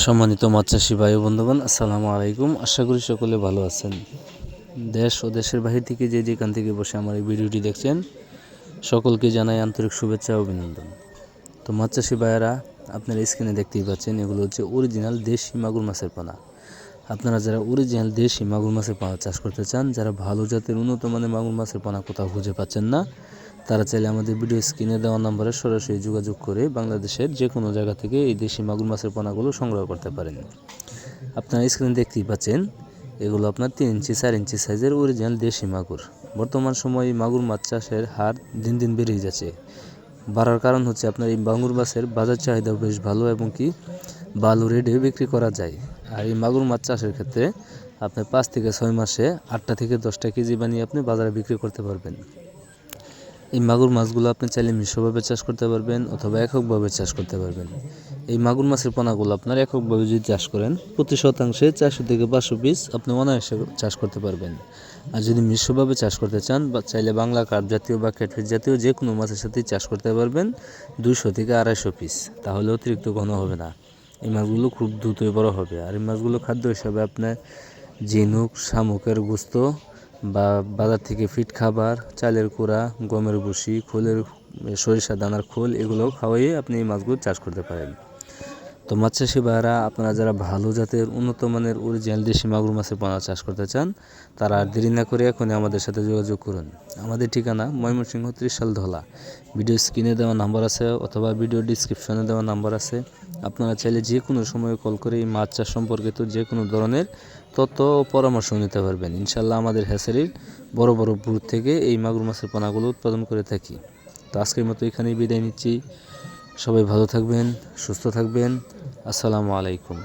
সম্মানিত মৎস্যাসী ভাই বন্ধুগণ, আসসালামু আলাইকুম। আশা করি সকলে ভালো আছেন। দেশ ও দেশের বাহির থেকে যে যেখান থেকে বসে আমার এই ভিডিওটি দেখছেন, সকলকে জানাই আন্তরিক শুভেচ্ছা অভিনন্দন। তো মৎস্যাসী ভাইয়েরা, আপনারা স্ক্রিনে দেখতেই পাচ্ছেন, এগুলো হচ্ছে অরিজিনাল দেশি মাগুর মাছের পোনা। আপনারা যারা অরিজিনাল দেশি মাগুর মাছের পোনা চাষ করতে চান, যারা ভালো জাতের উন্নত মানের মাগুর মাছের পোনা কোথাও খুঁজে পাচ্ছেন না, তারা চাইলে আমাদের ভিডিও স্ক্রিনে দেওয়া নম্বরে সরাসরি যোগাযোগ করে বাংলাদেশের যে কোনো জায়গা থেকে এই দেশি মাগুর মাছের পোনাগুলো সংগ্রহ করতে পারেন। আপনারা স্ক্রিনে দেখতেই পাচ্ছেন, এগুলো আপনার তিন ইঞ্চি চার ইঞ্চি সাইজের অরিজিনাল দেশি মাগুর। বর্তমান সময়ে মাগুর মাছ চাষের হার দিন দিন বেড়েই যাচ্ছে। বাড়ার কারণ হচ্ছে আপনার এই মাগুর মাছের বাজার চাহিদা বেশ ভালো এবং কি ভালো রেটে বিক্রি করা যায়। আর এই মাগুর মাছ চাষের ক্ষেত্রে আপনি পাঁচ থেকে ছয় মাসে আটটা থেকে দশটা কেজি বানিয়ে আপনি বাজারে বিক্রি করতে পারবেন। এই মাগুর মাছগুলো আপনি চাইলে মিশ্রভাবে চাষ করতে পারবেন অথবা এককভাবে চাষ করতে পারবেন। এই মাগুর মাছের পোনাগুলো আপনার এককভাবে যদি চাষ করেন, প্রতি শতাংশে চারশো থেকে পাঁচশো পিস আপনি অনায়াসে চাষ করতে পারবেন। আর যদি মিশ্রভাবে চাষ করতে চান বা চাইলে বাংলা কার্প জাতীয় বা ক্যাটফিস জাতীয় যে কোনো মাছের সাথেই চাষ করতে পারবেন দুশো থেকে আড়াইশো পিস। তাহলে অতিরিক্ত ঘন হবে না। এই মাছগুলো খুব দ্রুতই বড় হবে। আর এই মাছগুলো খাদ্য হিসাবে আপনার ঝিনুক, শামুকের গুস্ত বা বাজার থেকে ফিট খাবার, চালের কুড়া, গমের ভুসি, খোলের সরিষা, দানার খোল, এগুলো খাওয়াইয়ে আপনি এই মাছগুলো চাষ করতে পারেন। তো চাষি ভাইয়েরা, আপনারা যারা ভালো জাতের উন্নত মানের অরিজিনাল দেশি মাগুর মাছের পোনা চাষ করতে চান, তারা আর দেরি না করে এখনই আমাদের সাথে যোগাযোগ করুন। আমাদের ঠিকানা ময়মনসিংহ ত্রিশাল ধলা। ভিডিও স্ক্রিনে দেওয়া নাম্বার আছে অথবা ভিডিও ডিসক্রিপশনে দেওয়া নাম্বার আছে। আপনারা চাইলে যে কোনো সময়ে কল করে এই মাছ চাষ সম্পর্কিত যে কোনো ধরনের তথ্য ও পরামর্শ নিতে পারবেন। ইনশাল্লাহ আমাদের হ্যাসারির বড় বড় বুথ থেকে এই মাগুর মাছের পোনাগুলো উৎপাদন করে থাকি। তো আজকের মতো এখানেই বিদায় নিচ্ছি। সবাই ভালো থাকবেন, সুস্থ থাকবেন। আসসালামু আলাইকুম।